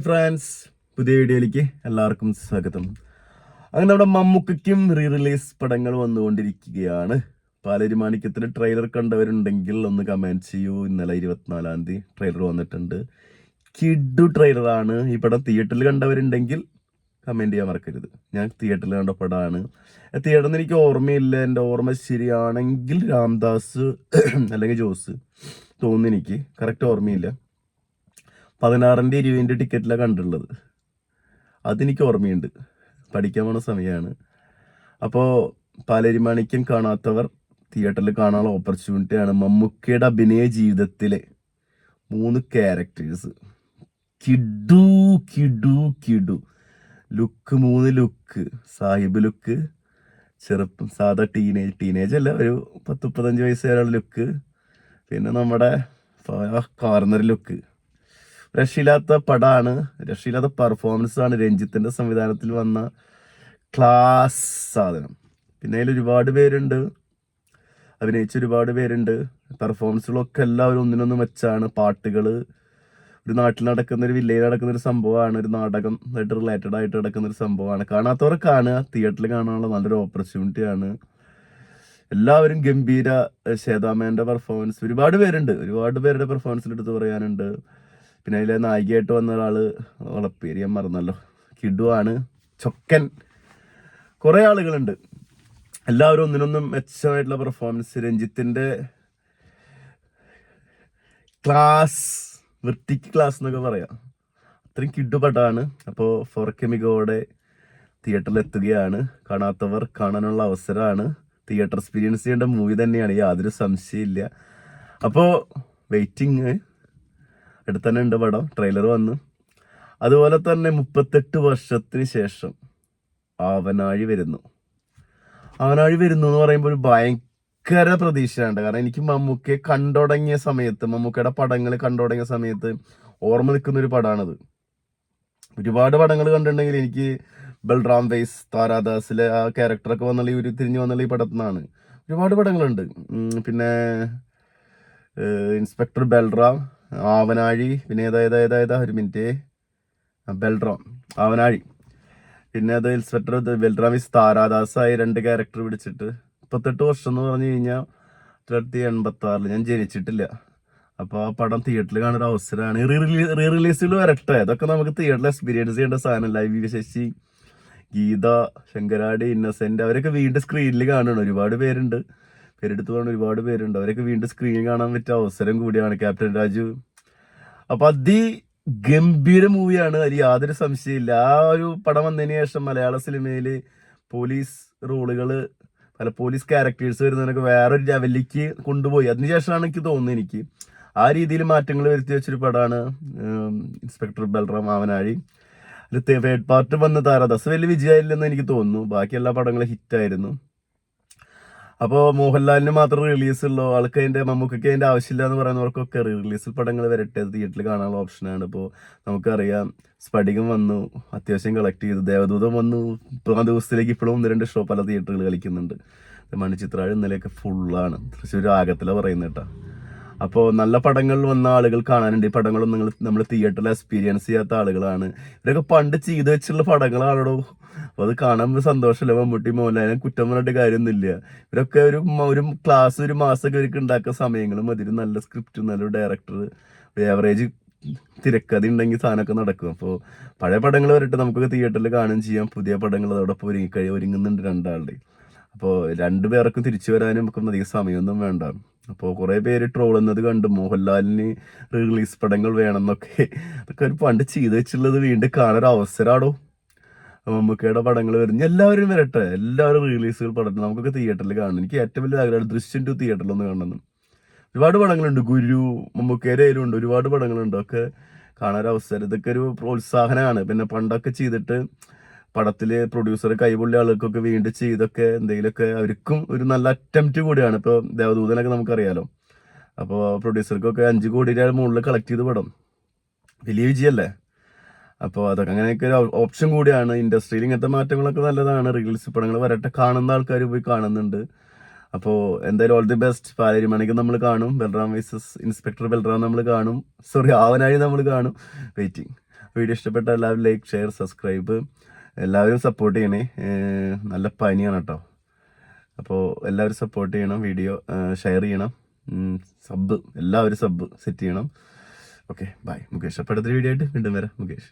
France പുതിയ വീഡിയോയിലേക്ക് എല്ലാവർക്കും സ്വാഗതം. അങ്ങനെ നമ്മുടെ മമ്മൂക്കും റീ റിലീസ് പടങ്ങൾ വന്നുകൊണ്ടിരിക്കുകയാണ്. പാലരുമാണിക്കത്തിന് ട്രെയിലർ കണ്ടവരുണ്ടെങ്കിൽ ഒന്ന് കമന്റ് ചെയ്യൂ. ഇന്നലെ ഇരുപത്തിനാലാം തീയതി ട്രെയിലർ വന്നിട്ടുണ്ട്. കിഡു ട്രെയിലറാണ് ഈ പടം തിയേറ്ററിൽ കണ്ടവരുണ്ടെങ്കിൽ കമന്റ് ചെയ്യാൻ മറക്കരുത്. ഞാൻ തിയേറ്ററിൽ കണ്ട പടമാണ്. തിയേറ്ററിൽ എനിക്ക് ഓർമ്മയില്ല. എന്റെ ഓർമ്മ ശരിയാണെങ്കിൽ രാംദാസ് അല്ലെങ്കിൽ ജോസ് തോന്നുന്നു എനിക്ക്. കറക്റ്റ് ഓർമ്മയില്ല. പതിനാറിന്റെ ഇരുപതിന്റെ ടിക്കറ്റിലാണ് കണ്ടിട്ടുള്ളത്. അതെനിക്ക് ഓർമ്മയുണ്ട്. പഠിക്കാൻ പോണ സമയമാണ് അപ്പോൾ പലരിമാണിക്കും കാണാത്തവർ തിയേറ്ററിൽ കാണാനുള്ള ഓപ്പർച്യൂണിറ്റിയാണ് മമ്മൂക്കയുടെ അഭിനയ ജീവിതത്തിലെ മൂന്ന് ക്യാരക്ടേഴ്സ് കിഡു കിഡു കിഡു. ലുക്ക് മൂന്ന് ലുക്ക് സാഹിബ് ലുക്ക് ചെറുപ്പം സാധാ ടീനേജ് ടീനേജ് അല്ല ഒരു പത്ത് മുപ്പത്തഞ്ച് വയസ്സുകാരുള്ള ലുക്ക് പിന്നെ നമ്മുടെ കോർണർ ലുക്ക് രക്ഷയില്ലാത്ത പടമാണ് രക്ഷയില്ലാത്ത പെർഫോമൻസ് ആണ് രഞ്ജിത്തിന്റെ സംവിധാനത്തിൽ വന്ന ക്ലാസ് സാധനം. പിന്നെ അതിൽ ഒരുപാട് പേരുണ്ട്. അഭിനയിച്ച ഒരുപാട് പേരുണ്ട്. പെർഫോമൻസുകളൊക്കെ എല്ലാവരും ഒന്നിനൊന്ന് മെച്ചാണ്. പാട്ടുകൾ ഒരു നാട്ടിൽ നടക്കുന്ന ഒരു വില്ലയിൽ നടക്കുന്ന ഒരു സംഭവമാണ്. ഒരു നാടകം ആയിട്ട് റിലേറ്റഡ് ആയിട്ട് നടക്കുന്ന ഒരു സംഭവമാണ്. കാണാത്തവർ കാണുക. തിയേറ്ററിൽ കാണാനുള്ള നല്ലൊരു ഓപ്പർച്യൂണിറ്റിയാണ് എല്ലാവരും ഗംഭീര ശേതാമേന്റെ പെർഫോമൻസ് ഒരുപാട് പേരുണ്ട്. ഒരുപാട് പേരുടെ പെർഫോമൻസിൽ അടുത്ത് പറയാനുണ്ട്. പിന്നെ അതിലെ നായികയായിട്ട് വന്ന ഒരാൾ അവളെ പേര് ഞാൻ മറന്നല്ലോ. കിഡു ആണ്. ചൊക്കൻ. കുറേ ആളുകളുണ്ട്. എല്ലാവരും ഒന്നിനൊന്നും മെച്ചമായിട്ടുള്ള പെർഫോമൻസ് രഞ്ജിത്തിന്റെ ക്ലാസ് വൃത്തിക്ക് ക്ലാസ് എന്നൊക്കെ പറയാം. അത്രയും കിഡു പടമാണ് അപ്പോൾ ഫോർ മികവോടെ തിയേറ്ററിൽ എത്തുകയാണ്. കാണാത്തവർ കാണാനുള്ള അവസരമാണ്. തിയേറ്റർ എക്സ്പീരിയൻസ് ചെയ്യേണ്ട മൂവി തന്നെയാണ്. യാതൊരു സംശയമില്ല അപ്പോൾ വെയിറ്റിംഗ് അടുത്ത് തന്നെ ഉണ്ട് പടം. ട്രെയിലർ വന്നു. അതുപോലെ തന്നെ മുപ്പത്തെട്ട് വർഷത്തിന് ശേഷം ആവനാഴി വരുന്നു. ആവനാഴി വരുന്നു എന്ന് പറയുമ്പോൾ ഒരു ഭയങ്കര പ്രതീക്ഷയുണ്ട് കാരണം എനിക്ക് മമ്മൂക്കയെ കണ്ടുടങ്ങിയ സമയത്ത് മമ്മൂക്കയുടെ പടങ്ങൾ കണ്ടുടങ്ങിയ സമയത്ത് ഓർമ്മ നിൽക്കുന്ന ഒരു പടമാണത് ഒരുപാട് പടങ്ങൾ കണ്ടിട്ടുണ്ടെങ്കിൽ എനിക്ക് ബൽറാം വെയ്സ് താരാദാസിലെ ആ ക്യാരക്ടറൊക്കെ വന്നുള്ള ഈ ഒരു തിരിഞ്ഞു വന്നുള്ള ഈ പടത്തിൽ നിന്നാണ് ഒരുപാട് പടങ്ങളുണ്ട്. പിന്നെ ഇൻസ്പെക്ടർ ബൽറാം ആവനാഴി പിന്നെ ഏതായത് ഏതാ ഏതാ ഏതാ ഒരു മിനിറ്റ്. ബെൽറാം ആവനാഴി പിന്നെ അത് ഇൻസ്പെക്ടർ ബെൽറാം ഇസ് താരാദാസായി രണ്ട് ക്യാരക്ടർ പിടിച്ചിട്ട്. മുപ്പത്തെട്ട് വർഷം എന്ന് പറഞ്ഞു കഴിഞ്ഞാൽ തൊള്ളായിരത്തി എൺപത്തി ആറിൽ ഞാൻ ജനിച്ചിട്ടില്ല. അപ്പോൾ ആ പടം തിയേറ്ററിൽ കാണുന്ന അവസരമാണ്. റീ റിലീസുകൾ വരട്ടെ. അതൊക്കെ നമുക്ക് തിയേറ്ററിൽ എക്സ്പീരിയൻസ് ചെയ്യേണ്ട സാധനമല്ല വി വി ശശി ഗീത ശങ്കരാടി ഇന്നസെന്റ് അവരൊക്കെ വീണ്ടും സ്ക്രീനിൽ കാണുകയാണ് ഒരുപാട് പേരുണ്ട്. പേരെടുത്ത് പറഞ്ഞ ഒരുപാട് പേരുണ്ട്. അവരൊക്കെ വീണ്ടും സ്ക്രീനിൽ കാണാൻ പറ്റിയ അവസരം കൂടിയാണ് ക്യാപ്റ്റൻ രാജു അപ്പൊ അതി ഗംഭീര മൂവിയാണ് അതിൽ യാതൊരു സംശയമില്ല ആ ഒരു പടം വന്നതിന് ശേഷം മലയാള സിനിമയിൽ പോലീസ് റോളുകൾ പല പോലീസ് ക്യാരക്ടേഴ്സ് വരുന്നതിനൊക്കെ വേറൊരു ലെവലിലേക്ക് കൊണ്ടുപോയി. അതിനുശേഷമാണ് എനിക്ക് തോന്നുന്നത് എനിക്ക്. ആ രീതിയിൽ മാറ്റങ്ങൾ വരുത്തി വെച്ചൊരു പടമാണ് inspector Balram Aavanazhi third part വന്ന താരാദാസ് വലിയ വിജയമായില്ലെന്ന് എനിക്ക് തോന്നുന്നു. ബാക്കി എല്ലാ പടങ്ങളും ഹിറ്റായിരുന്നു അപ്പോൾ മോഹൻലാലിന് മാത്രം റിലീസ് ഉള്ളൂ. ആൾക്ക് അതിന്റെ മമ്മൂക്കൊക്കെ അതിന്റെ ആവശ്യമില്ല എന്ന് പറയുന്നവർക്കൊക്കെ റിലീസിൽ പടങ്ങൾ വരട്ടെ തിയേറ്ററിൽ കാണാനുള്ള ഓപ്ഷനാണ് ഇപ്പോൾ നമുക്കറിയാം സ്പടികം വന്നു അത്യാവശ്യം കളക്ട് ചെയ്തു. ദേവദൂതം വന്നു. ഇപ്പോൾ ആ ദിവസത്തിലേക്ക് ഇപ്പോഴും ഒന്ന് രണ്ട് ഷോ പല തിയേറ്ററുകൾ കളിക്കുന്നുണ്ട്. മണിച്ചിത്രാഴ് ഇന്നലെയൊക്കെ ഫുള്ളാണ് തൃശ്ശൂർ ആകത്തില പറയുന്നത് കേട്ടോ. അപ്പോൾ നല്ല പടങ്ങൾ വന്ന ആളുകൾ കാണാനുണ്ട്. ഈ പടങ്ങളും നിങ്ങൾ നമ്മൾ തിയേറ്ററിൽ എക്സ്പീരിയൻസ് ചെയ്യാത്ത ആളുകളാണ്. ഇവരൊക്കെ പണ്ട് ചെയ്തു വെച്ചുള്ള പടങ്ങളാണോ അപ്പൊ അത് കാണുമ്പോ സന്തോഷമില്ല മമ്മൂട്ടി മോഹൻലാലിനെ കുറ്റം പറഞ്ഞിട്ട് കാര്യമൊന്നുമില്ല. ഇവരൊക്കെ ഒരു ഒരു ക്ലാസ് ഒരു മാസമൊക്കെ ഇവർക്ക് ഉണ്ടാക്കുന്ന സമയങ്ങളും അതിൽ നല്ല സ്ക്രിപ്റ്റ് നല്ലൊരു ഡയറക്ടർ ഏവറേജ് തിരക്കഥ ഉണ്ടെങ്കിൽ സാധനമൊക്കെ നടക്കും. അപ്പോൾ പഴയ പടങ്ങൾ വരട്ടെ നമുക്കൊക്കെ തിയേറ്ററിൽ കാണുകയും ചെയ്യാം. പുതിയ പടങ്ങൾ അതോടൊപ്പം ഒരുങ്ങി കഴി ഒരുങ്ങുന്നുണ്ട് രണ്ടാളുടെ. അപ്പോൾ രണ്ടുപേർക്കും തിരിച്ചു വരാനും നമുക്ക് അധികം സമയമൊന്നും വേണ്ട. അപ്പോൾ കുറേ പേര് ട്രോളുന്നത് കണ്ടു. മോഹൻലാലിന് റിലീസ് പടങ്ങൾ വേണമെന്നൊക്കെ. അതൊക്കെ ഒരു പണ്ട് ചെയ്തു വെച്ചുള്ളത് വീണ്ടും കാണാൻ അവസരമാണോ മമ്മൂക്കയുടെ പടങ്ങൾ വരുന്നു. എല്ലാവരും വരട്ടെ. എല്ലാവരും റിലീസുകൾ പടത്തിൽ നമുക്കൊക്കെ തിയേറ്ററിൽ കാണണം. എനിക്ക് ഏറ്റവും വലിയ ആഗ്രഹമാണ് ദൃശ്യം ടു തിയേറ്ററിൽ ഒന്ന് കാണണം ഒരുപാട് പടങ്ങളുണ്ട്. ഗുരു മമ്മൂക്കയുടെ ഉണ്ട് ഒരുപാട് പടങ്ങളുണ്ട്. ഒക്കെ അവസരം. ഇതൊക്കെ ഒരു പ്രോത്സാഹനമാണ്. പിന്നെ പണ്ടൊക്കെ ചെയ്തിട്ട് പടത്തിൽ പ്രൊഡ്യൂസർ കൈപൊള്ളി ആളുകൾക്കൊക്കെ വീണ്ടും ചെയ്തൊക്കെ എന്തെങ്കിലുമൊക്കെ അവർക്കും ഒരു നല്ല അറ്റംപ്റ്റ് കൂടിയാണ്. ഇപ്പോൾ ദേവദൂതനൊക്കെ നമുക്കറിയാലോ. അപ്പോൾ പ്രൊഡ്യൂസർക്കൊക്കെ അഞ്ച് കോടിയുടെ മുകളിൽ കളക്ട് ചെയ്ത് പടം. വലിയ വിജയമല്ലേ? അപ്പോൾ അതൊക്കെ അങ്ങനെയൊക്കെ ഒരു ഓപ്ഷൻ കൂടിയാണ്. ഇൻഡസ്ട്രിയിൽ ഇങ്ങനത്തെ മാറ്റങ്ങളൊക്കെ നല്ലതാണ്. റീൽസ് പടങ്ങൾ വരട്ടെ. കാണുന്ന ആൾക്കാർ പോയി കാണുന്നുണ്ട്. അപ്പോൾ എന്തായാലും ഓൾ ദി ബെസ്റ്റ് പാലേരി മണിക്ക് നമ്മൾ കാണും. ബൽറാം വേഴ്സസ് ഇൻസ്പെക്ടർ ബൽറാം നമ്മൾ കാണും. സോറി ആവനായി നമ്മൾ കാണും. വെയിറ്റിംഗ് വീഡിയോ ഇഷ്ടപ്പെട്ട എല്ലാവരും ലൈക്ക് ഷെയർ സബ്സ്ക്രൈബ് എല്ലാവരും സപ്പോർട്ട് ചെയ്യണേ. നല്ല പനിയാണ് കേട്ടോ അപ്പോൾ എല്ലാവരും സപ്പോർട്ട് ചെയ്യണം. വീഡിയോ ഷെയർ ചെയ്യണം. സബ് എല്ലാവരും സബ് സെറ്റ് ചെയ്യണം. ഓക്കെ ബൈ മുകേഷ് അപ്പോൾ അടുത്തൊരു വീഡിയോ ആയിട്ട് വീണ്ടും വരാം. മുകേഷ്.